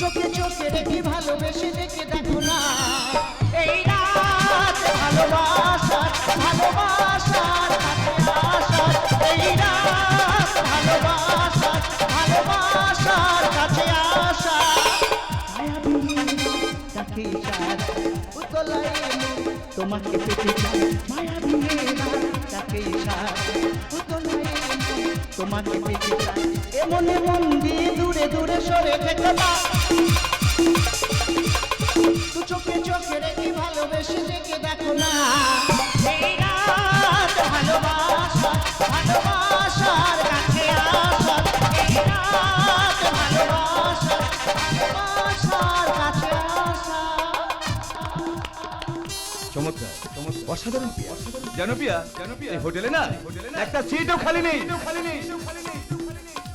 চোখে চোখে রেখে ভালোবেসে রেখে দেখো না। এই রাত ভালোবাসার ভালোবাসার আসার এই রাত ভালোবাসার ভালোবাসার কাছে আসা। তোমাকে পেতে চাই। তোমাকে পেতে চাই। এমন মন দিয়ে দূরে দূরে সরে থেকো দেখো না। এই রাত ভালোবাসা ভালোবাসার কাছে আসা। এই রাত ভালোবাসা ভালোবাসার কাছে আসা। চমৎকার চমৎকার। অসাধারণ পিয়া জানো পিয়া জানো পিয়া হোটেলে না একটা সিটও খালি নেই। খালি নেই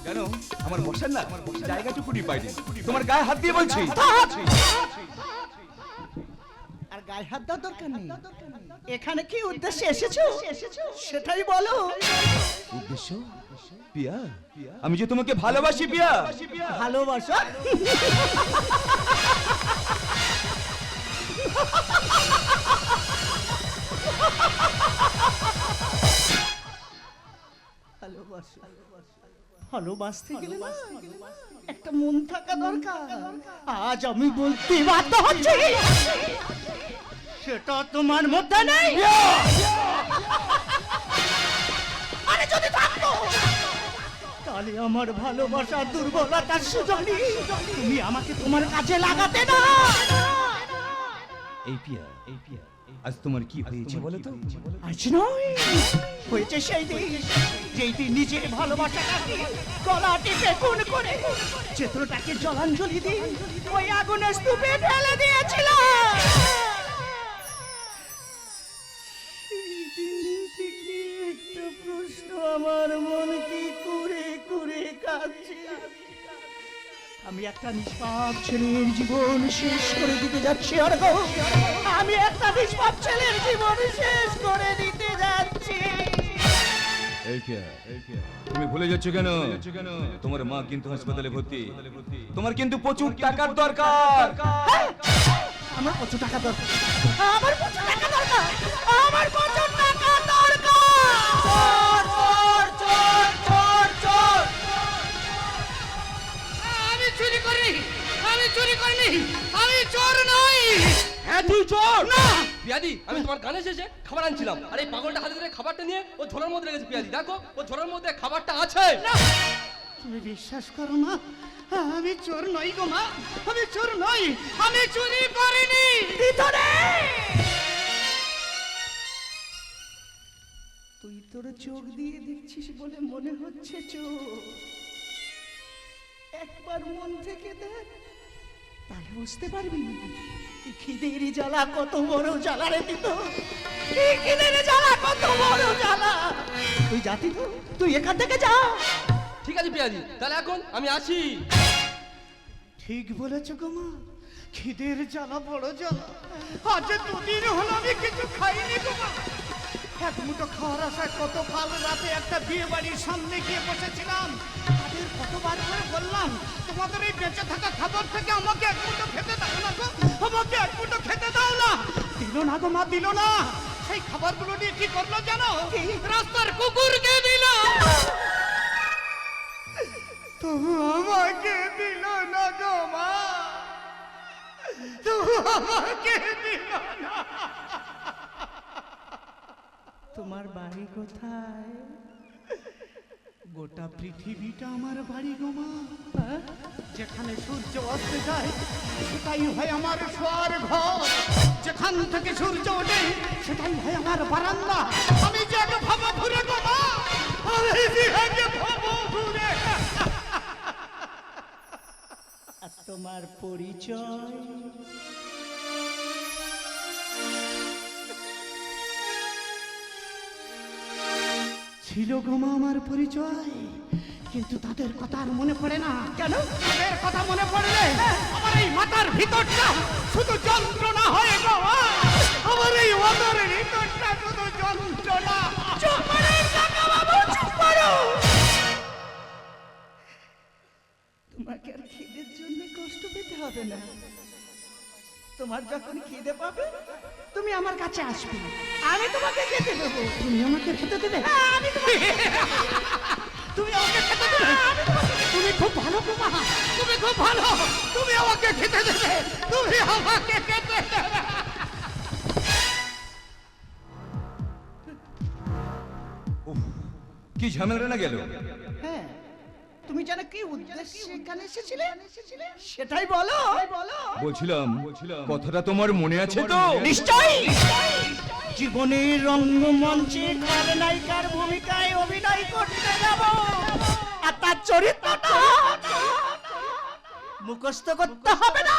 জানো আমার বসার না জায়গাটুকুনি পাইনি। তোমার গায়ে হাত দিয়ে বলছি। গায়ে হাত দেওয়ার দরকার নেই। এখানে কি উদ্দেশ্যে এসেছ? সেটাই বলো। উদ্দেশ্য? পিয়া? আমি যে তোমাকে ভালোবাসি পিয়া। ভালোবাসা? ভালোবাসা। ভালোবাসতে গেলে না? একটা মন থাকা দরকার। আজ আমি বলতে বাধ্য হচ্ছি। সেটা তোমার মধ্যে নেই। আরে যদি থাকতো তাহলে আমার ভালোবাসা দুর্বলতা সুযোগ নিয়ে তুমি আমাকে তোমার কাছে লাগাতে না। এই পিয়া এই পিয়া। আজ তোমার কি হয়েছে? বলো তো। আজ নয়। হয়েছে সেই দিন যেই দিন নিজের ভালোবাসাটাকে গলা টিপে খুন করে। চিত্রটাকে জলাঞ্জলি দিন ওই আগুনের স্তূপে ফেলে দিয়েছিল। আমি একটা নিষ্পাপ ছেলের জীবন শেষ করে দিতে যাচ্ছি অর্ঘ আমি একটা নিষ্পাপ ছেলের জীবন শেষ করে দিতে যাচ্ছি। তুমি ভুলে যাচ্ছ কেন? তোমার মা কিন্তু হাসপাতালে ভর্তি। তোমার কিন্তু প্রচুর টাকার দরকার। হ্যাঁ, আমার প্রচুর টাকা দরকার। আমার প্রচুর টাকা দরকার। আমার হ্যাঁ তুই চোর না! পিয়াদি আমি তোমার গানে শেষে খাবার আনছিলাম। আর এই পাগলটা হাতে ধরে খাবারটা নিয়ে ও ঝোলার মধ্যে রেখেছে পিয়াদি। দেখো ও ঝোলার মধ্যে খাবারটা আছে। তুমি বিশ্বাস করো না আমি চোর নই গো মা আমি চোর নই আমি চুরি করিনি। ভিতরে! তুই তোর চোখ দিয়ে দেখছিস বলে মনে হচ্ছে চোর। একবার মন থেকে দেখ তাহলে বুঝতে পারবি। এই খিদের জ্বালা কত বড় জ্বালা রে দিত খিদের জ্বালা কত বড় জ্বালা। তুই যাতি তো তুই এখান থেকে যা। ঠিক আছে পিয়াদি তাহলে এখন আমি আসি। ঠিক বলেছ গো মা খিদের জ্বালা বড় জ্বালা। আজ দুদিন হলো আমি কিছু খাইনি গো মা। এক মুঠো খাওয়ার আশায় কত কাল রাতে একটা বিয়ে বাড়ির সামনে গিয়ে বসেছিলাম। তাদের কতবার করে বললাম, তোমাদের এই বেঁচে থাকা খাবার থেকে আমাকে এক মুঠো খেতে দাও না গো, আমাকে এক মুঠো খেতে দাও না। দিল না গো মা, দিল না। সেই খাবারগুলো নিয়ে কি করল জানো? রাস্তার কুকুরকে দিল। তবু আমাকে দিল না গো মা। তবু আমাকে দিল না। তোমার বাড়ি কোথায়? গোটা পৃথিবীটা আমার বাড়ি গো মা। হ্যাঁ? যেখানে সূর্য অস্ত যায় সেটাই হয় আমার শোয়ার ঘর। যেখান থেকে সূর্য ওঠে সেটাই হয় আমার বারান্দা। আমি যে ভাবো ঘুরে গো মা আমি যে ভাবো ঘুরে আর তোমার পরিচয়? ছিল গোমা আমার পরিচয়। কিন্তু তাদের কথা আর মনে পড়ে না। কেন? তাদের কথা মনে পড়লে আমার এই মাথার ভিতরটা শুধু যন্ত্রণা হয়ে গো। আমার এই মাথার ভিতরটা শুধু যন্ত্রণা। চুপ করো চুপ করো। তোমাকে আর খিদের জন্য কষ্ট পেতে হবে না। তোমার যখন খিদে পাবে তুমি আমার কাছে আসবে। আমি তোমাকে খেতে দেবো। তুমি আমাকে খেতে দেবে? আমি তোমাকে তুমি আমাকে খেতে দেবে? তুমি খুব ভালো কুমা তুমি খুব ভালো। তুমি আমাকে খেতে দেবে। তুমি আমাকে খেতে দেবে। কি ঝামেলা না গেল? হ্যাঁ তুমি যেন কি উদ্দেশ্যে এখানে এসেছিলে? সেটাই বলো। বলো। বলছিলাম কথাটা তোমার মনে আছে তো? নিশ্চয়ই। জীবনের রঙ্গমঞ্চে খলনায়িকার ভূমিকায় অভিনয় করতে যাব। আর তার চরিত্রটা মুখস্থ করতে হবে না।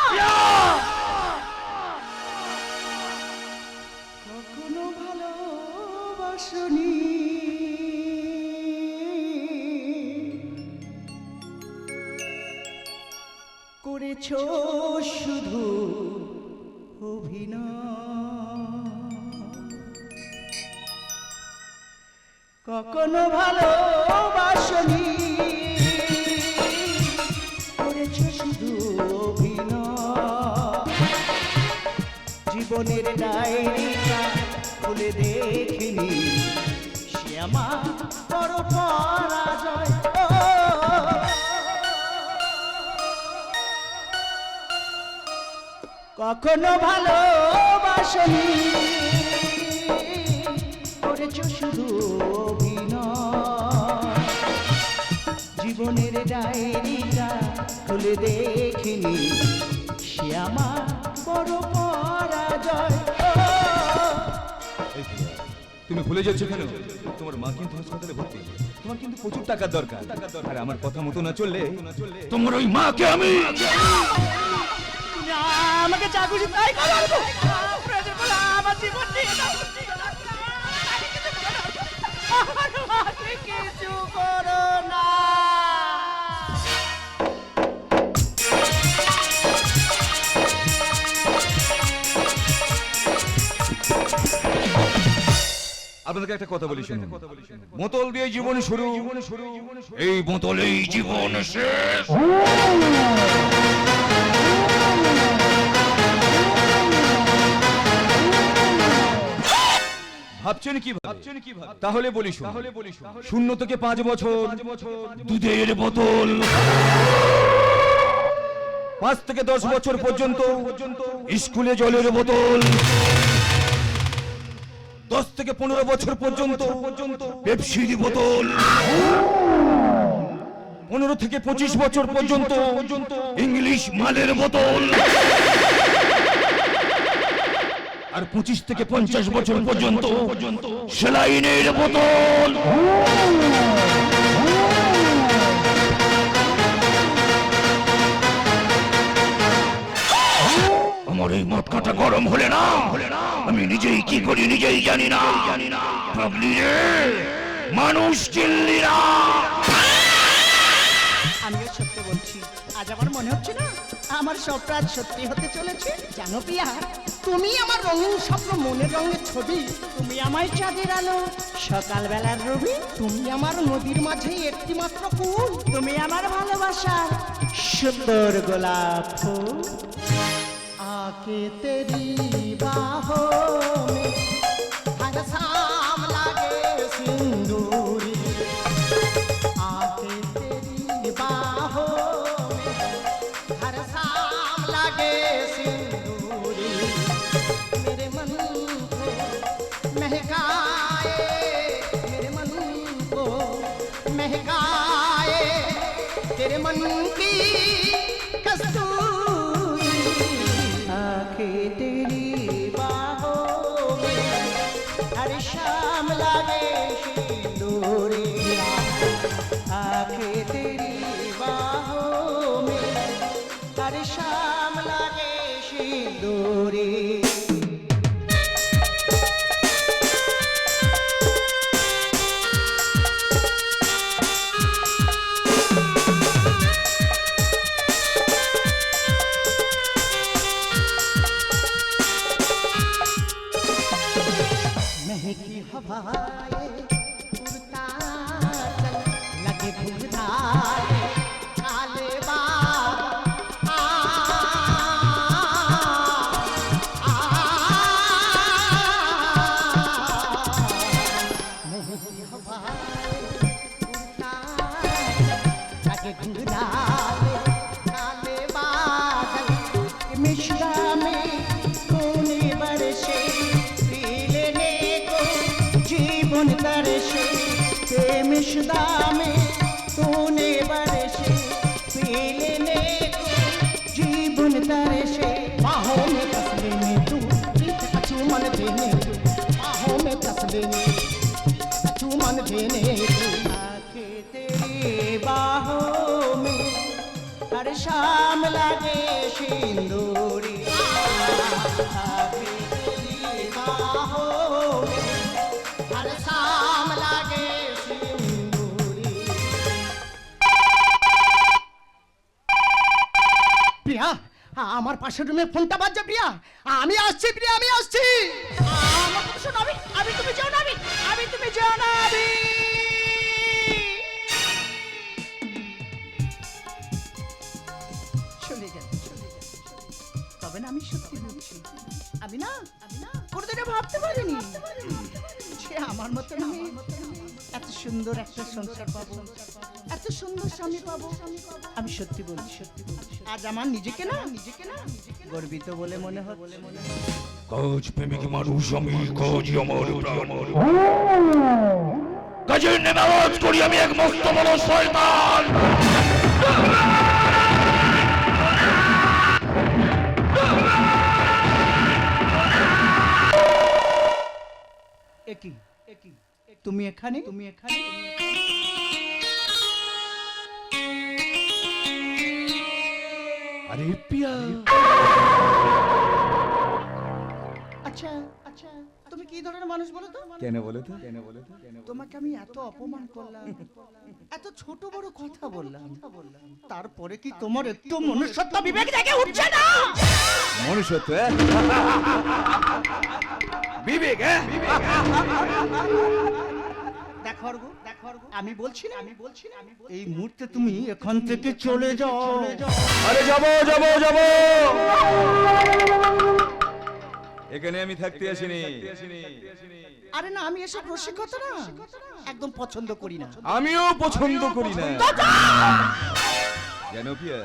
কখনো ভালোবাসনি। শুধু অভিনয়। কখনো ভালোবাসনি। করেছ শুধু অভিনয়। জীবনের ডায়েরিটা খুলে দেখিনি। সে আমার কখনো ভালোবাসনি। করেছ শুধু জীবনের ডায়েরিটা খুলে দেখিনি। সে আমার বড় পরাজয়। তুমি ভুলে যাচ্ছ কেন? তোমার মা কিন্তু হাসপাতালে ভর্তি। তোমার কিন্তু প্রচুর টাকার দরকার। আর, আমার কথা মতো না চললে তোমার ওই মাকে আমি আমাকে খুশি তাই প্রয়োজন বলে আমার জীবন নিয়ে কিছু করো না। আপনাকে একটা কথা বলি শুনুন। বোতল দিয়ে জীবন শুরু। এই বোতলেই জীবন শেষ। ভাবছেন কি ভাবছেন কি তাহলে বলি তাহলে বলি শূন্য থেকে পাঁচ বছর দুধের বোতল পাঁচ থেকে দশ বছর পর্যন্ত স্কুলে জলের বোতল দশ থেকে পনেরো বছর পর্যন্ত পেপসির বোতল পনেরো থেকে পঁচিশ বছর পর্যন্ত ইংলিশ মালের বোতল আর পঁচিশ থেকে পঞ্চাশ বছর পর্যন্ত সেলাইনের বোতল। আমার এই মটকাটা গরম হলে না আমি নিজেই কি করি নিজেই জানি না। ভাবলি রে মানুষ চিল্লি না। আমিও সত্য বলছি আজ আমার মনে হচ্ছে না আমার সবটা আজ সত্যি হতে চলেছে জানো পিয়া তুমি আমার রঙিন স্বপ্ন মনের রঙের ছবি তুমি আমায় চাঁদের আলো সকালবেলার রবি তুমি আমার নদীর মাঝে একটি মাত্র ফুল তুমি আমার ভালোবাসার সুন্দর গোলাপ ফুল आके तेरी बाहों में हर शाम পাশের রুমে ফোনটা বাজছে প্রিয়া। আমি আসছি প্রিয়া, আমি আসছি। আমি তুমি যেও না আমি তুমি যেও না তবে না, আমি সত্যি বলছি। আমি না আমি না কোনোদিনও ভাবতে পারিনি যে আমার মতো মেয়ে এত সুন্দর একটা সংসার পাবো, এত সুন্দর স্বামী পাবো। আমি সত্যি বলছি। সত্যি আজ আমার নিজেকে না নিজেকে না গর্বিত বলে মনে হচ্ছে। মনে কাজ প্রেমিক মানুষ আমি কাজই আমার প্রাণ। কাজের নেমে আওয়াজ করি আমি এক মস্ত বড় শয়তান। একই একই তুমি এখানে? তুমি এখানে? আরে পিয়া। আচ্ছা আচ্ছা তুমি কি ধরনের মানুষ বলো তো? কেন বলো তো? কেন বলো তো? তোমাকে আমি এত অপমান করলাম। এত ছোট বড় কথা বললাম। তারপরে কি তোমার একটু মনুষ্যত্ব বিবেক দেখে উঠছে না? মনুষ্যত্ব? বিবেক হ্যাঁ? দেখো আমি বলছি না আমি বলছি না এই মুহূর্তে তুমি এখান থেকে চলে যাও। আরে যাব যাব যাব। এখানে আমি থাকতে আসিনি। আরে না আমি এসব রসিকতা না। একদম পছন্দ করি না। আমিও পছন্দ করি না। কেন পিয়া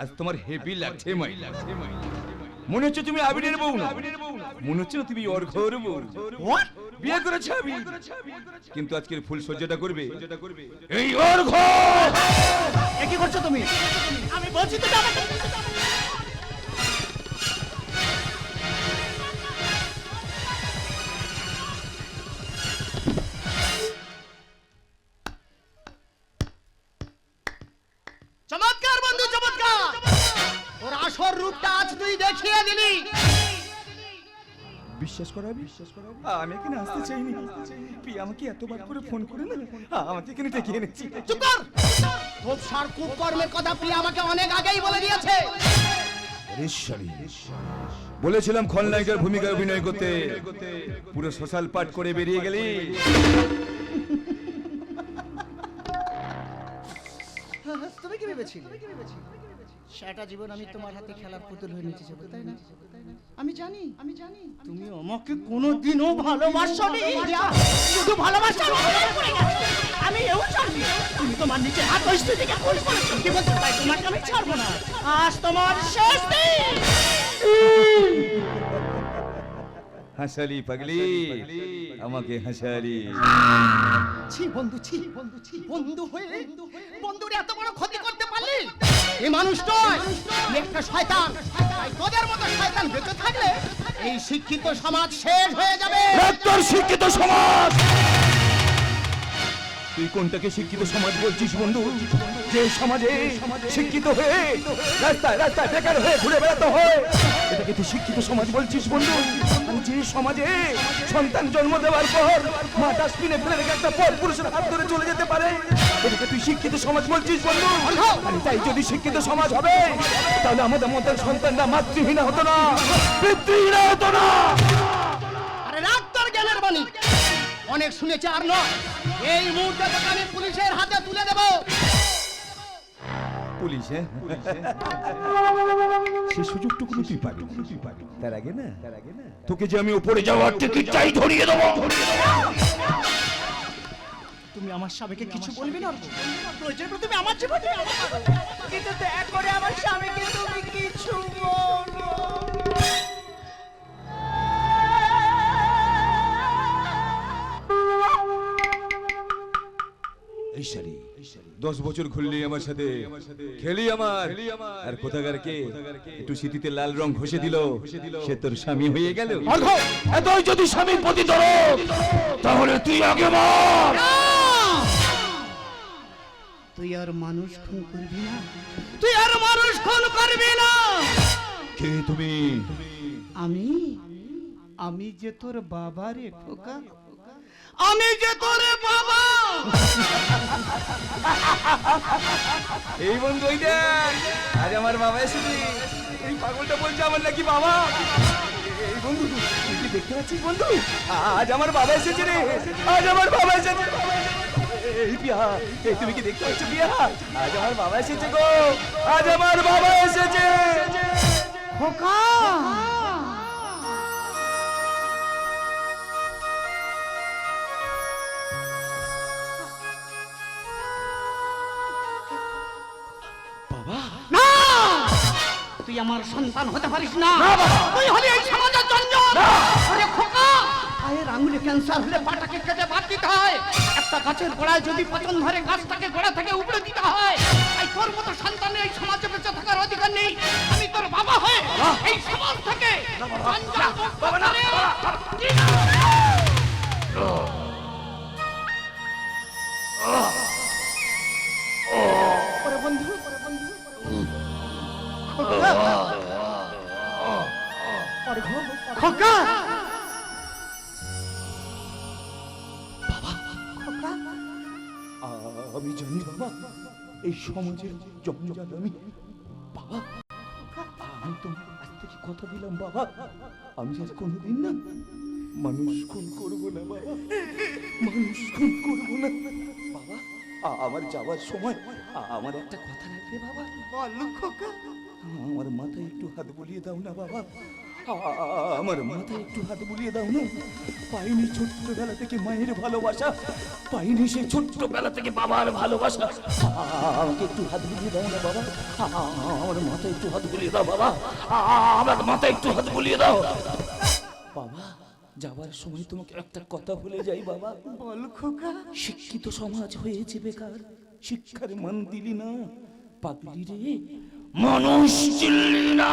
আজ তোমার হেভি লাগছে মাই লাগছে মাই মনে হচ্ছে তুমি আবিরের বউ না? মনে হচ্ছে না তুমি অর্ঘর বউ? বিয়ে করেছে আমি। কিন্তু আজকের ফুল সজ্জাটা করবে। এই ওর ঘর! কি করছ তুমি? আমি বলছি তো করাবি? বিশ্বাস করাবি? আমি এখানে আসতে চাইনি। আমাকে এতবার করে ফোন করে না? আমাকে এখানে ডেকে এনেছি। চুপ কর! খুব সার কুকর্মের কথা প্রিয়া আমাকে অনেক আগেই বলে দিয়েছে। ঈশ্বরী বলেছিলাম খলনায়িকার ভূমিকায় অভিনয় করতে। পুরো সোশ্যাল পাঠ করে বেরিয়ে গেলি। তুমি কি ভেবেছিলে? সারাটা জীবন আমি তোমার হাতে খেলার পুতুল হয়ে নিচে যাব তাই না? আমি জানি। আমি জানি। তুমি আমাকে কোনোদিনও ভালোবাসোনি। শুধু ভালোবাসা আমি এও জানি তুমি তোমার নিচে হাত ওই স্ত্রীকে খুন করেছ কি বলছো? তাই তোমাকে আমি ছাড়বো না। আজ তোমার শেষ দিন। হাসালি পাগলি আমাকে হাসালি। ছি বন্ধু ছি। বন্ধু ছি বন্ধু হয়ে বন্ধুর এত বড় ক্ষতি এই মানুষ নয় তুই একটা শয়তান। তাই তোদের মতো শয়তান বেঁচে থাকলে এই শিক্ষিত সমাজ শেষ হয়ে যাবে। তোর শিক্ষিত সমাজ। তুই কোনটাকে শিক্ষিত সমাজ বলছিস বন্ধু? যে সমাজে শিক্ষিত হয়ে রাস্তায় রাস্তায় বেকার হয়ে ঘুরে বেড়াতে হয় এটাকে তুই শিক্ষিত সমাজ বলছিস বন্ধু? যে সমাজে সন্তান জন্ম দেওয়ার পর মা ডাস্টবিনে ফেলে রেখে একটা পর পুরুষের হাত ধরে চলে যেতে পারে। এটাকে তুই শিক্ষিত সমাজ বলছিস বন্ধু? আর তাই যদি শিক্ষিত সমাজ হবে তাহলে আমাদের সন্তানরা মাতৃহীন হতো না পিতৃহীন হতো না। আরে রাখ তোর জ্ঞানের বাণী। অনেক শুনেছে আর নয়। এই মুহূর্তে আমি পুলিশের হাতে তুলে দেবো। পুলিশ হ্যাঁ? সে সুযোগটুকু তুই পাবি তুই পাবি তার আগে না? তার আগে না? তোকে যে আমি উপরে যাওয়ার টিকিট চাই ধরিয়ে দেবো তুমি আমার স্বামীকে কিছু বলবি না? প্রয়োজন তুমি আমার জীবনে আমার করো। আমার স্বামীকে দশ বছর ঘুরলি আমার সাথে খেলি আমার। আর কোথাকার কে? একটু স্মৃতিতে লাল রং ঘষে দিল সে তোর স্বামী হয়ে গেল। এতই যদি স্বামীর প্রতি দরদ তাহলে তুই আগে মর। তুই আর মানুষ খুন করবি না? তুই আর মানুষ খুন করবি না! কে তুমি? আমি? আমি যে তোর বাবা রে খোকা আমি যে তোর বাবা। এই বন্ধু ওই দেখ। আজ আমার বাবা এসেছে। এই পাগলটা বলছে আমার নাকি বাবা। এই বন্ধু তুই কি দেখতে পাচ্ছিস বন্ধু? আজ আমার বাবা এসেছে রে। আজ আমার বাবা এসেছে। এই পিয়া এই তুমি কি দেখতে পাচ্ছ পিয়া? আজ আমার বাবা এসেছে গো। আজ আমার বাবা এসেছে। খোকা। তুই আমার সন্তান হতে পারিস না। তুই হলি এই সমাজের জঞ্জল আরে খোকা পায়ের আঙুলে ক্যান্সার হলে পাটাকে কেটে বাদ দিতে হয়। একটা গাছের গোড়ায় যদি পচন ধরে গাছটাকে গোড়া থেকে উপড়ে দিতে হয়। তাই তোর মতো সন্তানের এই সমাজে বেঁচে থাকার অধিকার নেই। আমি তোর বাবা হয়ে এই সমাজ থেকে জঞ্জাল খোকা! আমি জানি বাবা এই সমাজের জঞ্জাল আমি বাবা আমি তো আজ থেকে কথা দিলাম বাবা। আমি আজ কোনোদিন না মানুষ খুন করব না বাবা। মানুষ খুন করব না। বাবা আ- আমার যাওয়ার সময় আমার একটা কথা রাখবে বাবা। বল খোকা। আমার মাথায় একটু হাত বুলিয়ে দাও না বাবা। আমার মাথায় একটু হাত বুলিয়ে দাও না। পাইনি ছোট্টবেলা থেকে মায়ের ভালোবাসা পাইনি সেই ছোট্টবেলা থেকে বাবার ভালোবাসা। আমাকে একটু হাত বুলিয়ে দাও না বাবা। আমার মাথায় একটু হাত বুলিয়ে দাও বাবা। আমার মাথায় একটু হাত বুলিয়ে দাও। বাবা যাবার সময় তোমাকে একটা কথা বলে যাই বাবা। বল খোকা। শিক্ষিত সমাজ হয়েছে বেকার শিক্ষার মান দিলি না। পাগলি রে মানুষ চিনলি না